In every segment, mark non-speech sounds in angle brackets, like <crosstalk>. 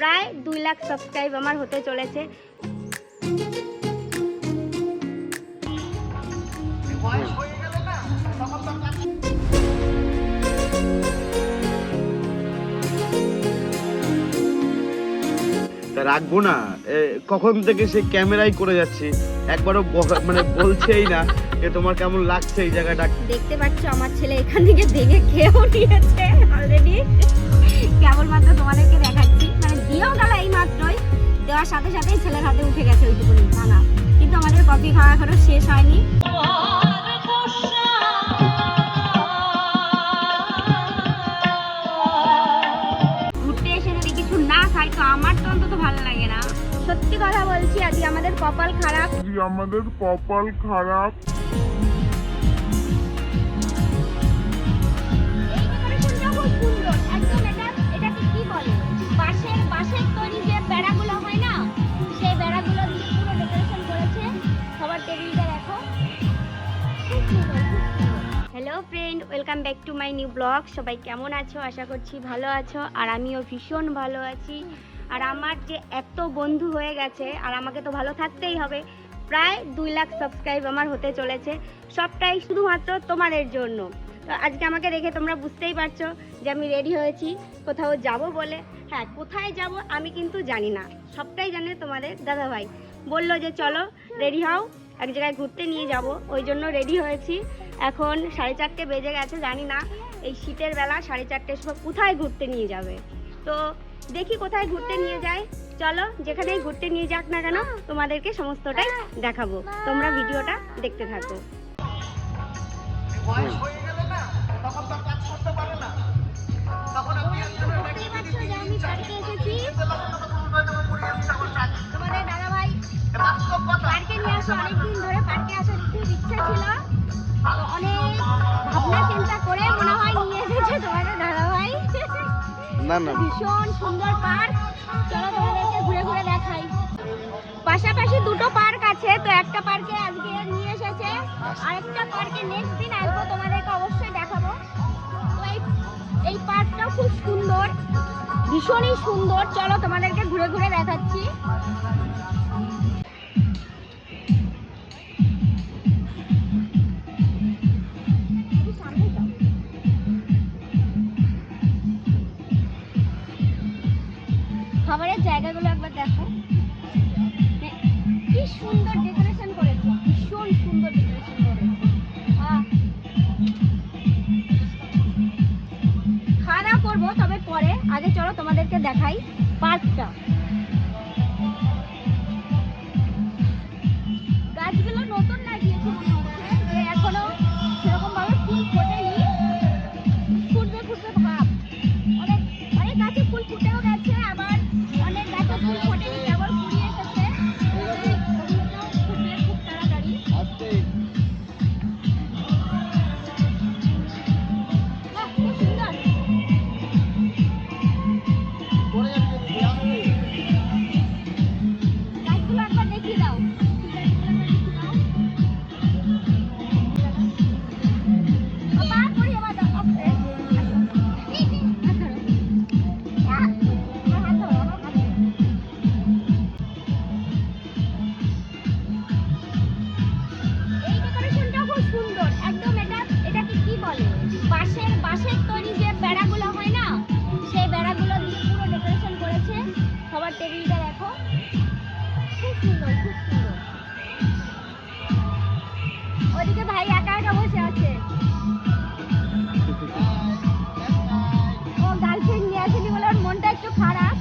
প্রায় দুই লাখ সাবস্ক্রাইব আমার হতে চলেছে। তা রাখব না। এ, কখন থেকে সে ক্যামেরাই করে যাচ্ছে? একবারও মানে বলছেই না যে তোমার কেমন লাগছে এই জায়গাটা। দেখতে পাচ্ছ আমার ছেলে এখান থেকে দেখে খেয়েও নিয়েছে অলরেডি কেবলমাত্র তোমাদেরকে দেখাচ্ছি। দিয়েও গেল এই মাত্রই দেওয়ার সাথে সাথেই ছেলের হাতে উঠে গেছে ওইটুকুনি ভাঙা কিন্তু আমাদের কফি খাওয়া এখনও শেষ হয়নি। ঘুরতে এসে যদি কিছু না খাই তো আমার তো অন্তত ভালো লাগে না। সত্যি কথা বলছি আজকে আমাদের কপাল খারাপ। আমাদের কপাল খারাপ। একদম। Welcome back to my new blog সবাই কেমন আছো? আশা করছি ভালো আছো। আর আমিও ভীষণ ভালো আছি। আর আমার যে এত বন্ধু হয়ে গেছে, আর আমাকে তো ভালো থাকতেই হবে, প্রায় দুই লাখ সাবস্ক্রাইব আমার হতে চলেছে। সবটাই শুধুমাত্র তোমাদের জন্য। তো আজকে আমাকে দেখে তোমরা বুঝতেই পারছ যে আমি রেডি হয়েছি, কোথাও যাব বলে। হ্যাঁ কোথায় যাব আমি কিন্তু জানি না। সবটাই জানে তোমাদের দাদাভাই। বলল যে, চলো রেডি হও। এক জায়গায় ঘুরতে নিয়ে যাব। ওই জন্য রেডি হয়েছি। এখন সাড়ে চারটে বেজে গেছে জানি না এই শীতের বেলা সাড়ে চারটের সময় কোথায় ঘুরতে নিয়ে যাবে। তো দেখি কোথায় ঘুরতে নিয়ে যায়। চলো যেখানেই ঘুরতে নিয়ে যাক না কেন তোমাদেরকে সমস্তটাই দেখাবো। তোমরা ভিডিওটা দেখতে থাকো। পার্কে নিয়ে আসো অনেকদিন ধরে পার্কে আসার খুব ইচ্ছা ছিল। অনেক ভাবনা চিন্তা করে মনে হয় নিয়ে এসেছে তোমাদের দাদাভাই। না না। ভীষণ সুন্দর পার্ক। চলো তোমাদেরকে ঘুরে ঘুরে দেখাই। পাশাপাশি দুটো পার্ক আছে তো একটা পার্কে আজকে নিয়ে এসেছে। আরেকটা পার্কে নেক্সট দিন আসব তোমাদেরকে অবশ্যই দেখাবো। তো এই এই পার্কটাও খুব সুন্দর ভীষণই সুন্দর। চলো তোমাদেরকে ঘুরে ঘুরে দেখাচ্ছি। জায়গাগুলো একবার দেখো মানে কি সুন্দর ডেকোরেশন করেছে, ভীষণ সুন্দর ডেকোরেশন আহ। খাওয়া দাওয়া করব, তবে পরে, আগে চলো তোমাদেরকে দেখাই পার্কটা গাছগুলো নতুন লাগিয়েছে মনে হচ্ছে, যে এখনও টেবিলটা দেখো। খুব সুন্দর খুব সুন্দর। ওদিকে ভাই একা একা বসে আছে। ও গার্লফ্রেন্ড নিয়ে আসেনি বলে ওর মনটা একটু খারাপ।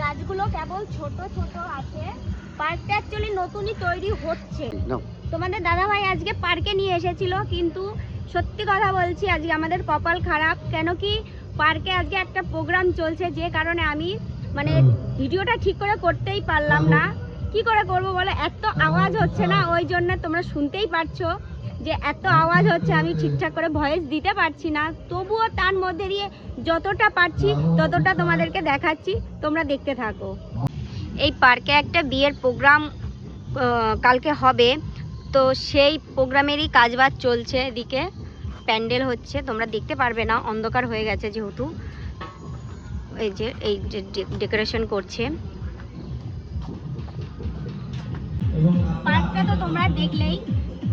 গাছগুলো কেবল ছোট ছোট আছে। পার্কটা অ্যাকচুয়ালি নতুনই তৈরি হচ্ছে। তোমাদের দাদাভাই আজকে পার্কে নিয়ে এসেছিল কিন্তু সত্যি কথা বলছি আজকে আমাদের কপাল খারাপ। কেন কি পার্কে আজকে একটা প্রোগ্রাম চলছে যে কারণে আমি মানে ভিডিওটা ঠিক করে করতেই পারলাম না। কি করে করব বলে? এত আওয়াজ হচ্ছে না ওই জন্য তোমরা শুনতেই পারছ যে এত আওয়াজ হচ্ছে আমি ঠিকঠাক করে ভয়েস দিতে পারছি না। তবুও তার মধ্যে দিয়ে যতটা পারছি ততটা তোমাদেরকে দেখাচ্ছি তোমরা দেখতে থাকো। এই পার্কে একটা বিয়ের প্রোগ্রাম কালকে হবে। তো সেই প্রোগ্রামেরই কাজবাজ চলছে এদিকে। প্যান্ডেল হচ্ছে, তোমরা দেখতে পারবে না, অন্ধকার হয়ে গেছে যেহেতু। এই যে এই যে ডেকোরেশন করছে। পার্কটা তো তোমরা দেখলেই,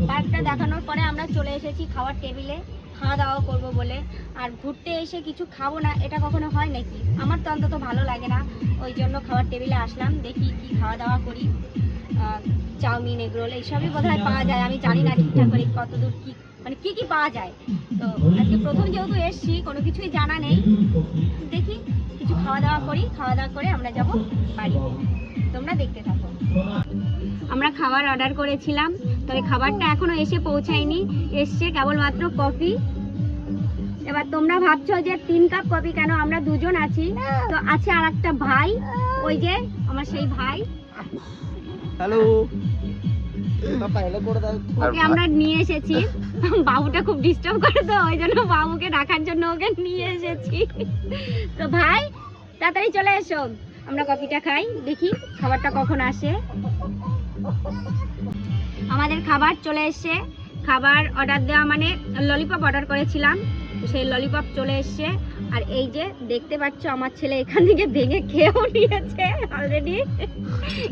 পার্কটা দেখানোর পরে আমরা চলে এসেছি খাওয়ার টেবিলে। খাওয়া দাওয়া করব বলে। আর ঘুরতে এসে কিছু খাব না, এটা কখনো হয় নাকি? আমার তো অন্তত ভালো লাগে না। ওই জন্য খাওয়ার টেবিলে আসলাম, দেখি কি খাওয়া দাওয়া করি। চাউমিন, এগরোল, এইসবই বোধহয় পাওয়া যায়। আমি জানি না ঠিকঠাক করে কতদূর কি মানে কি কি পাওয়া যায়। তো আজকে প্রথম যেহেতু এসছি, কোনো কিছুই জানা নেই। দেখি কিছু খাওয়া দাওয়া করি, খাওয়া দাওয়া করে আমরা যাব বাড়িতে তোমরা দেখতে থাকো। আমরা খাবার অর্ডার করেছিলাম। তবে খাবারটা এখনও এসে পৌঁছায়নি। এসছে কেবলমাত্র কফি। এবার তোমরা ভাবছ যে তিন কাপ কফি কেন? আমরা দুজন আছি। তো আছে আর একটা ভাই। ওই যে আমার সেই ভাই। হ্যালো ওকে আমরা নিয়ে এসেছি। বাবুটা খুব ডিস্টার্ব করে তো ওই জন্য বাবুকে জন্য ওকে নিয়ে এসেছি। তো ভাই তাড়াতাড়ি চলে এসো। আমরা কফিটা খাই দেখি খাবারটা কখন আসে। আমাদের খাবার চলে এসছে। খাবার অর্ডার দেওয়া মানে ললিপপ অর্ডার করেছিলাম। সেই ললিপপ চলে এসছে। আর এই যে দেখতে পাচ্ছ আমার ছেলে এখান থেকে ভেঙে খেয়েও নিয়েছে অলরেডি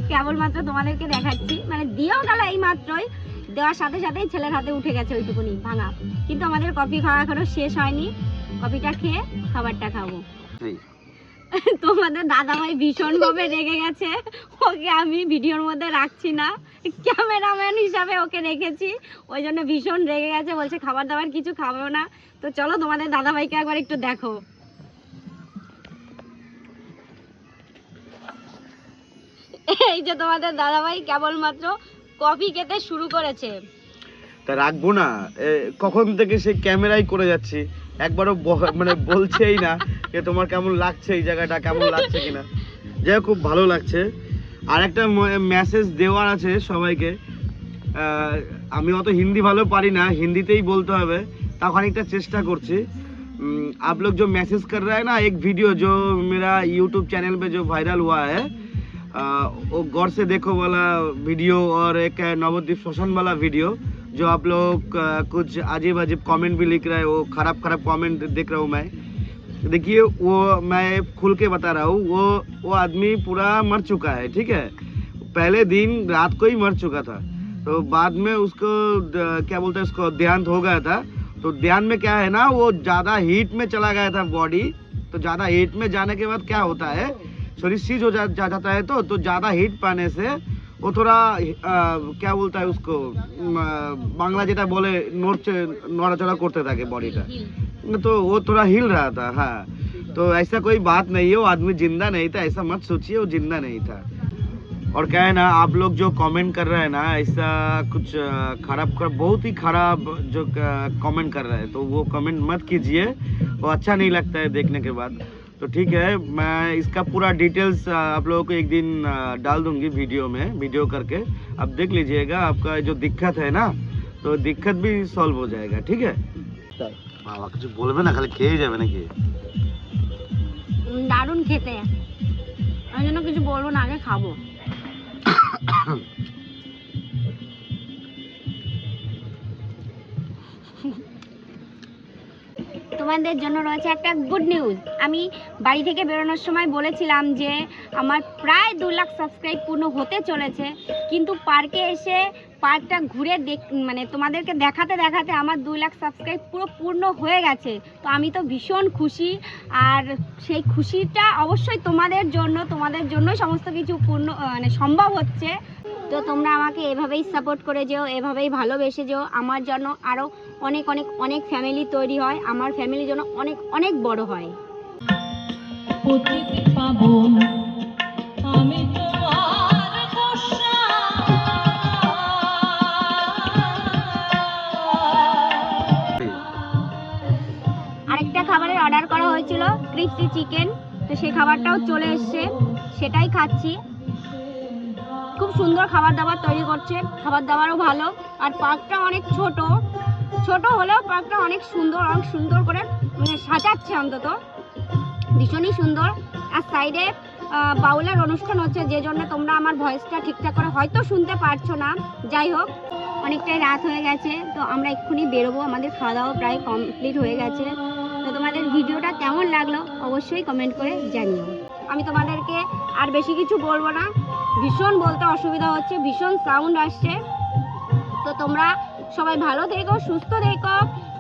কেবলমাত্র তোমাদেরকে দেখাচ্ছি। মানে দিয়েও গেল এই মাত্রই দেওয়ার সাথে সাথেই ছেলের হাতে উঠে গেছে ওইটুকুনি, ভাঙা। কিন্তু আমাদের কফি খাওয়া এখনও শেষ হয়নি। কফিটা খেয়ে খাবারটা খাব। <laughs> তোমাদের দাদাভাই ভীষণ ভাবে রেগে গেছে। ওকে আমি ভিডিওর মধ্যে রাখছি না। ক্যামেরাম্যান হিসাবে ওকে রেখেছি। ওই জন্য ভীষণ রেগে গেছে, বলছে খাবার দাবার কিছু খাব না। তো চলো তোমাদের দাদাভাইকে একবার একটু দেখো। এই যে তোমাদের দাদাভাই কেবলমাত্র কফি খেতে শুরু করেছে। তা রাখব না। কখন থেকে সে ক্যামেরাই করে যাচ্ছি? একবারও মানে বলছেই না। যে তোমার কেমন লাগছে এই জায়গাটা কেমন লাগছে কিনা যাই হোক, খুব ভালো লাগছে আর একটা মেসেজ দেওয়ার আছে সবাইকে আহ, আমি অত হিন্দি ভালো পারি না হিন্দিতেই বলতে হবে তাও খানিকটা চেষ্টা করছি हम्म, आप लोग जो मैसेज कर रहे हैं ना एक वीडियो जो मेरा यूट्यूब चैनल पे जो वायरल हुआ है आ, वो गौर से देखो वाला वीडियो और एक है नवद्वीप शोषण वाला वीडियो जो आप लोग आ, कुछ अजीब अजीब कमेंट भी लिख रहे हो वो खराब खराब कमेंट देख रहा हूँ मैं देखिए वो मैं खुल के बता रहा हूँ वो वो आदमी पूरा मर चुका है ठीक है? पहले दिन रात को ही मर चुका था। तो बाद में उसको क्या बोलते हैं उसको देहांत हो गया था। तो ध्यान में क्या है ना वो ज़्यादा हीट में चला गया था बॉडी तो ज़्यादा हीट में जाने के बाद क्या होता है शरीर सीज हो जा, जा जाता है तो तो ज़्यादा हीट पाने से वो थोड़ा क्या बोलता है उसको बांग्ला जेटा बोले नोट नौड़ाचौड़ा करते थे बॉडी का तो वो थोड़ा हिल रहा था हाँ। तो ऐसा कोई बात नहीं है, वो आदमी ज़िंदा नहीं था, ऐसा मत सोचिए, वो ज़िंदा नहीं था। और क्या है ना, आप लोग जो कमेंट कर रहे हैं ना, ऐसा कुछ खराब कर बहुत ही खराब जो कमेंट कर रहा है तो वो कमेंट मत कीजिए। वो अच्छा नहीं लगता है देखने के बाद। तो ठीक है मैं इसका पूरा डिटेल्स अ, आप लोगों को एक दिन अ, डाल दूंगी वीडियो में वीडियो करके आप देख लीजिएगा आपका जो दिक्कत है ना तो दिक्कत भी सॉल्व हो जाएगा ठीक है বাবা কিছু বলবে না খালি খেয়ে যাবে নাকি উম, দারুণ খেতে ওই জন্য কিছু বলবো না আগে খাবো তোমাদের জন্য রয়েছে একটা গুড নিউজ আমি বাড়ি থেকে বেরোনোর সময় বলেছিলাম যে আমার প্রায় দু লাখ সাবস্ক্রাইব পূর্ণ হতে চলেছে, কিন্তু পার্কে এসে পার্কটা ঘুরে দেখ মানে তোমাদেরকে দেখাতে দেখাতে আমার দুই লাখ সাবস্ক্রাইব পুরো পূর্ণ হয়ে গেছে। তো আমি তো ভীষণ খুশি, আর সেই খুশিটা অবশ্যই তোমাদের জন্য, তোমাদের জন্যই সমস্ত কিছু পূর্ণ মানে সম্ভব হচ্ছে। তো তোমরা আমাকে এভাবেই সাপোর্ট করে যেও এভাবেই ভালোবেসে যেও। আমার জন্য আরও অনেক অনেক অনেক ফ্যামিলি তৈরি হয়। আমার ফ্যামিলি যেন অনেক অনেক বড় হয়। আমি আরেকটা খাবারের অর্ডার করা হয়েছিল ক্রিপসি চিকেন তো সেই খাবারটাও চলে এসছে সেটাই খাচ্ছি। খুব সুন্দর খাবার দাবার তৈরি করছে। খাবার দাবারও ভালো। আর পার্কটা অনেক ছোট। ছোট হলেও পার্কটা অনেক সুন্দর অনেক সুন্দর করে মানে সাজাচ্ছে অন্তত। ভীষণই সুন্দর। আর সাইডে বাউলের অনুষ্ঠান হচ্ছে, যে জন্য তোমরা আমার ভয়েসটা ঠিকঠাক করে হয়তো শুনতে পারছ না। যাই হোক, অনেকটাই রাত হয়ে গেছে, তো আমরা এক্ষুনি বেরোবো। আমাদের খাওয়া দাওয়া প্রায় কমপ্লিট হয়ে গেছে। তো তোমাদের ভিডিওটা কেমন লাগল অবশ্যই কমেন্ট করে জানিও। আমি তোমাদেরকে আর বেশি কিছু বলব না। ভীষণ বলতে অসুবিধা হচ্ছে, ভীষণ সাউন্ড আসছে। তো তোমরা সবাই ভালো থেকো, সুস্থ থেকো।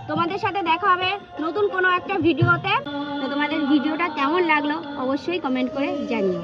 তোমাদের সাথে দেখা হবে নতুন কোনো একটা ভিডিওতে। তো তোমাদের ভিডিওটা কেমন লাগল অবশ্যই কমেন্ট করে জানিও।